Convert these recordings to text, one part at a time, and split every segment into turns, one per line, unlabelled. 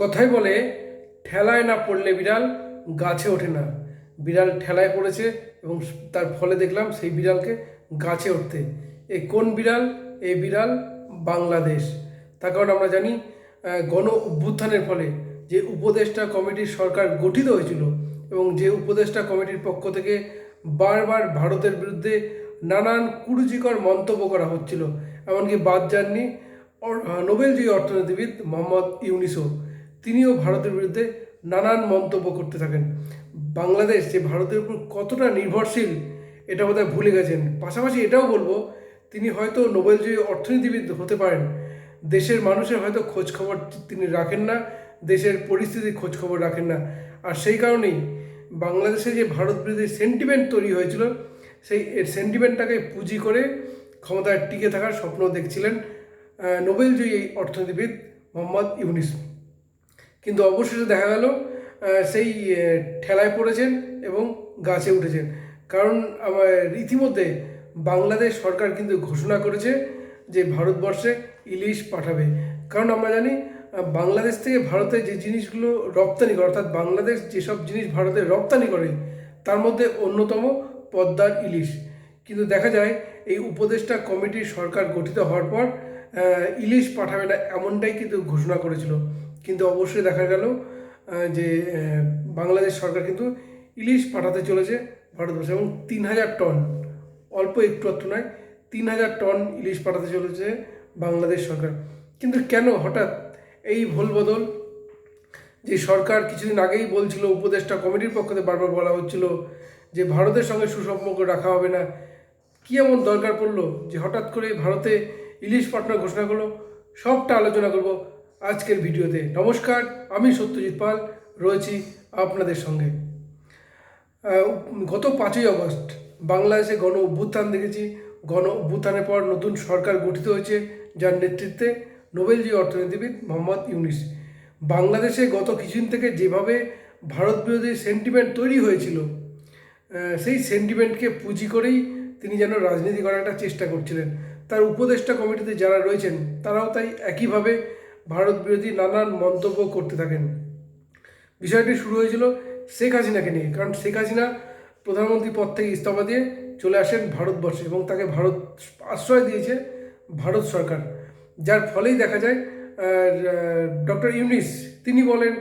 কথাই বলে, ঠেলায় না পড়লে বিড়াল গাছে ওঠে না। বিড়াল ঠেলায় পড়েছে এবং তার ফলে দেখলাম সেই বিড়ালকে গাছে উঠতে। এই কোন বিড়াল? এই বিড়াল বাংলাদেশ। তার কারণ আমরা জানি গণ অভ্যুত্থানের ফলে যে উপদেষ্টা কমিটির সরকার গঠিত হয়েছিল এবং যে উপদেষ্টা কমিটির পক্ষ থেকে বারবার ভারতের বিরুদ্ধে নানান কুরুচিকর মন্তব্য করা হচ্ছিল। এমনকি বাদ যাননি নোবেলজয়ী অর্থনীতিবিদ মোহাম্মদ ইউনিসো তিনিও ভারতের বিরুদ্ধে নানান মন্তব্য করতে থাকেন। বাংলাদেশ যে ভারতের উপর কতটা নির্ভরশীল, এটা বোধহয় ভুলে গেছেন। পাশাপাশি এটাও বলব, তিনি হয়তো নোবেলজয়ী অর্থনীতিবিদ হতে পারেন। দেশের মানুষের হয়তো খোঁজ খবর তিনি রাখেন না, দেশের পরিস্থিতির খোঁজ খবর রাখেন না। আর সেই কারণেই বাংলাদেশে যে ভারত বিরোধী সেন্টিমেন্ট তৈরি হয়েছিল, সেই সেন্টিমেন্টটাকে পুঁজি করে ক্ষমতায় টিকে থাকার স্বপ্ন দেখছিলেন নোবেলজয়ী অর্থনীতিবিদ মোহাম্মদ ইউনিস। কিন্তু অবশেষে দেখা গেল সেই ঠেলায় পড়েছেন এবং গাছে উঠেছেন। কারণ আমার ইতিমধ্যে বাংলাদেশ সরকার কিন্তু ঘোষণা করেছে যে ভারতবর্ষে ইলিশ পাঠাবে। কারণ আমরা জানি বাংলাদেশ থেকে ভারতে যে জিনিসগুলো রপ্তানি করে, অর্থাৎ বাংলাদেশ যেসব জিনিস ভারতে রপ্তানি করে, তার মধ্যে অন্যতম পদ্মার ইলিশ। কিন্তু দেখা যায়, এই উপদেষ্টা কমিটির সরকার গঠিত হওয়ার পর ইলিশ পাঠাবে না এমনটাই কিন্তু ঘোষণা করেছিল। কিন্তু অবশ্যই দেখা গেল যে বাংলাদেশ সরকার কিন্তু ইলিশ পাঠাতে চলেছে ভারতবর্ষে এবং তিন হাজার টন, অল্প একটু একটু নয়, তিন হাজার টন ইলিশ পাঠাতে চলেছে বাংলাদেশ সরকার। কিন্তু কেন হঠাৎ এই ভুল বদল যে সরকার কিছুদিন আগেই বলছিল, উপদেষ্টা কমিটির পক্ষ থেকে বারবার বলা হচ্ছিল যে ভারতের সঙ্গে সুসম্পর্ক রাখা হবে না। কী এমন দরকার পড়ল যে হঠাৎ করে ভারতে ইলিশ পাঠানোর ঘোষণা করল? সবটা আলোচনা করব। আজকের ভিডিওতে নমস্কার, আমি সত্যজিৎ পাল, রয়েছি আপনাদের সঙ্গে। গত পাঁচই অগস্ট বাংলাদেশে গণ অভ্যুত্থান দেখেছি। গণ অভ্যুত্থানের পর নতুন সরকার গঠিত হয়েছে, যার নেতৃত্বে নোবেলজি অর্থনীতিবিদ মোহাম্মদ ইউনিস। বাংলাদেশে গত কিছুদিন থেকে যেভাবে ভারত বিরোধী সেন্টিমেন্ট তৈরি হয়েছিল সেই সেন্টিমেন্টকে পুঁজি করেই তিনি যেন রাজনীতি করার একটা চেষ্টা করছিলেন। তার উপদেষ্টা কমিটিতে যারা রয়েছেন, তারাও তাই একইভাবে ভারত বিরোধী নানান মন্তব্য করতে থাকেন। বিষয়টি শুরু হয়েছিল শেখ হাসিনাকে নিয়ে, কারণ শেখ হাসিনা প্রধানমন্ত্রী পদ থেকে ইস্তফা দিয়ে চলে আসেন ভারতবর্ষে এবং তাকে ভারত আশ্রয় দিয়েছে ভারত সরকার। যার ফলেই দেখা যায় ডক্টর ইউনিস, তিনি বলেন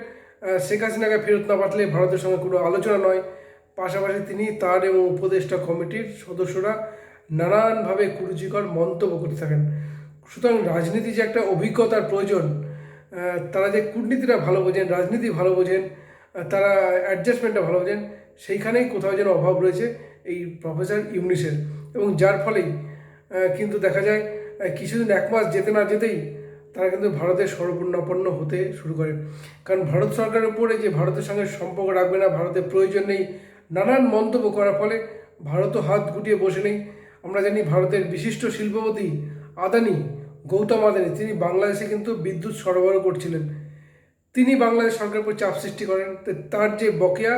শেখ হাসিনাকে ফেরত না পাঠালে ভারতের সঙ্গে কোনো আলোচনা নয়। পাশাপাশি তিনি তার এবং উপদেষ্টা কমিটির সদস্যরা নানানভাবে কুরুচিকর মন্তব্য করতে থাকেন। সুতরাং রাজনীতি যে একটা অভিজ্ঞতার প্রয়োজন তারা যে কূটনীতিটা ভালো বোঝেন, রাজনীতি ভালো বোঝেন তারা অ্যাডজাস্টমেন্টটা ভালো বোঝেন, সেইখানেই কোথাও যেন অভাব রয়েছে এই প্রফেসর ইউনিসের। এবং যার ফলেই কিন্তু দেখা যায় কিছুদিন এক মাস যেতে না যেতেই তারা কিন্তু ভারতের সর্বপূর্ণাপন্ন হতে শুরু করে। কারণ ভারত সরকারের উপরে যে ভারতের সঙ্গে সম্পর্ক রাখবে না, ভারতের প্রয়োজন নেই, নানান মন্তব্য করার ফলে ভারতও হাত গুটিয়ে বসে নেই। আমরা জানি ভারতের বিশিষ্ট শিল্পপতি আদানি গৌতম আদানি, তিনি বাংলাদেশে কিন্তু বিদ্যুৎ সরবরাহ করছিলেন। তিনি বাংলাদেশ সরকারের উপর চাপ সৃষ্টি করেন তার যে বকেয়া,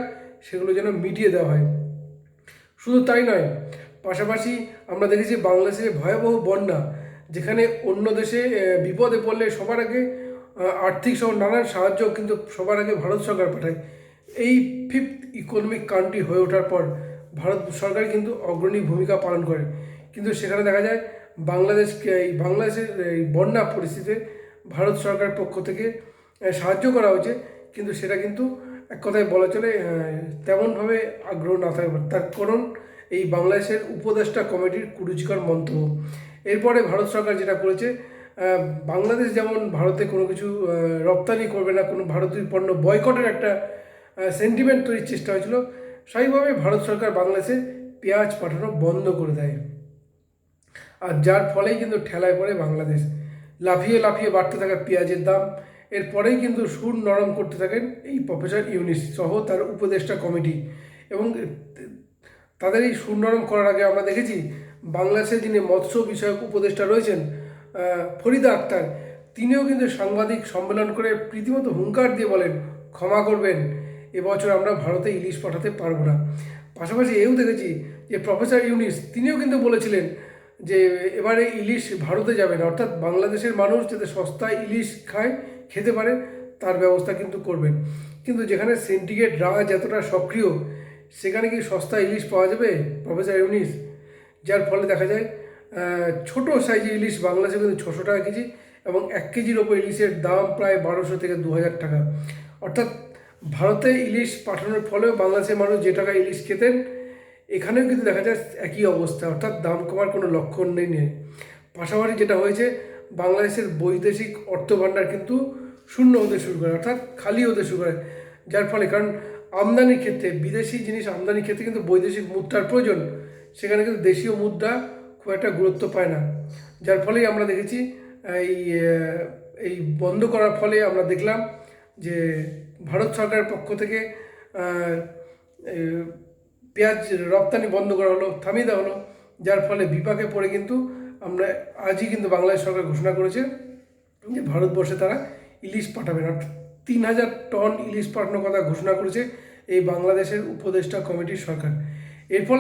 সেগুলো যেন মিটিয়ে দেওয়া হয়। শুধু তাই নয়, পাশাপাশি আমরা দেখেছি বাংলাদেশে ভয়াবহ বন্যা, যেখানে অন্য দেশে বিপদে পড়লে সবার আগে আর্থিক সহ নানান সাহায্য কিন্তু সবার আগে ভারত সরকার পাঠায়। এই ফিফথ ইকোনমিক কান্ট্রি হয়ে ওঠার পর, ভারত সরকার কিন্তু অগ্রণী ভূমিকা পালন করে। কিন্তু সেখানে দেখা যায় বাংলাদেশকে, এই বাংলাদেশের, এই বন্যা পরিস্থিতিতে ভারত সরকারের পক্ষ থেকে সাহায্য করা হয়েছে। কিন্তু সেটা কিন্তু এক কথায় বলা চলে তেমনভাবে আগ্রহ না থাকে তার কারণ, এই বাংলাদেশের উপদেষ্টা কমিটির কুরুচিকর মন্তব্য। এরপরে ভারত সরকার যেটা করেছে বাংলাদেশ যেমন ভারতে কোনো কিছু রপ্তানি করবে না, কোনো ভারতীয় পণ্য বয়কটের একটা সেন্টিমেন্ট তৈরির চেষ্টা হয়েছিল, স্বাভাবিকভাবে ভারত সরকার বাংলাদেশে পেঁয়াজ পাঠানো বন্ধ করে দেয়। আর যার ফলেই কিন্তু ঠেলায় পড়ে বাংলাদেশ। লাফিয়ে লাফিয়ে বাড়তে থাকা পেঁয়াজের দাম এরপরেই কিন্তু সুর নরম করতে থাকেন এই প্রফেসর ইউনিস সহ তার উপদেষ্টা কমিটি। এবং তাদের এই সুর নরম করার আগে আমরা দেখেছি বাংলাদেশে যিনি মৎস্য বিষয়ক উপদেষ্টা রয়েছেন ফরিদা আক্তার, তিনিও কিন্তু সাংবাদিক সম্মেলন করে রীতিমতো হুঙ্কার দিয়ে বলেন, ক্ষমা করবেন এবছর আমরা ভারতে ইলিশ পাঠাতে পারব না। পাশাপাশি এও দেখেছি যে প্রফেসর ইউনিস তিনিও কিন্তু বলেছিলেন যে এবারে ইলিশ ভারতে যাবে না, অর্থাৎ বাংলাদেশের মানুষ যাতে সস্তায় ইলিশ খায়, খেতে পারে, তার ব্যবস্থা কিন্তু করবেন। কিন্তু যেখানে সিন্ডিকেট রাজ এতটা সক্রিয়, সেখানে কি সস্তা ইলিশ পাওয়া যাবে, প্রফেসর ইউনিস? যার ফলে দেখা যায় ছোট সাইজের ইলিশ বাংলাদেশে কিন্তু ছশো টাকা কেজি এবং এক কেজির ওপর ইলিশের দাম প্রায় বারোশো থেকে দু হাজার টাকা। অর্থাৎ ভারতে ইলিশ পাঠানোর ফলেও বাংলাদেশের মানুষ যে টাকা ইলিশ খেতেন এখানেও কিন্তু দেখা যায় একই অবস্থা, অর্থাৎ দাম কমার কোনো লক্ষণ নেই নেই। পাশাপাশি যেটা হয়েছে, বাংলাদেশের বৈদেশিক অর্থভাণ্ডার কিন্তু শূন্য হতে শুরু করে, অর্থাৎ খালি হতে শুরু করে। যার ফলে, কারণ আমদানির ক্ষেত্রে, বিদেশি জিনিস আমদানির ক্ষেত্রে কিন্তু বৈদেশিক মুদ্রার প্রয়োজন। সেখানে কিন্তু দেশীয় মুদ্রা খুব একটা গুরুত্ব পায় না। যার ফলেই আমরা দেখেছি, এই এই বন্ধ করার ফলে আমরা দেখলাম যে, ভারত সরকারের পক্ষ থেকে পেঁয়াজ রপ্তানি বন্ধ করা হলো, থামিয়ে দেওয়া হলো। যার ফলে বিপাকে পড়ে কিন্তু আমরা, আজই কিন্তু বাংলাদেশ সরকার ঘোষণা করেছে যে ভারতবর্ষে তারা ইলিশ পাঠাবে না তিন হাজার টন ইলিশ পাঠানোর কথা ঘোষণা করেছে এই বাংলাদেশের উপদেষ্টা কমিটির সরকার। এর ফলে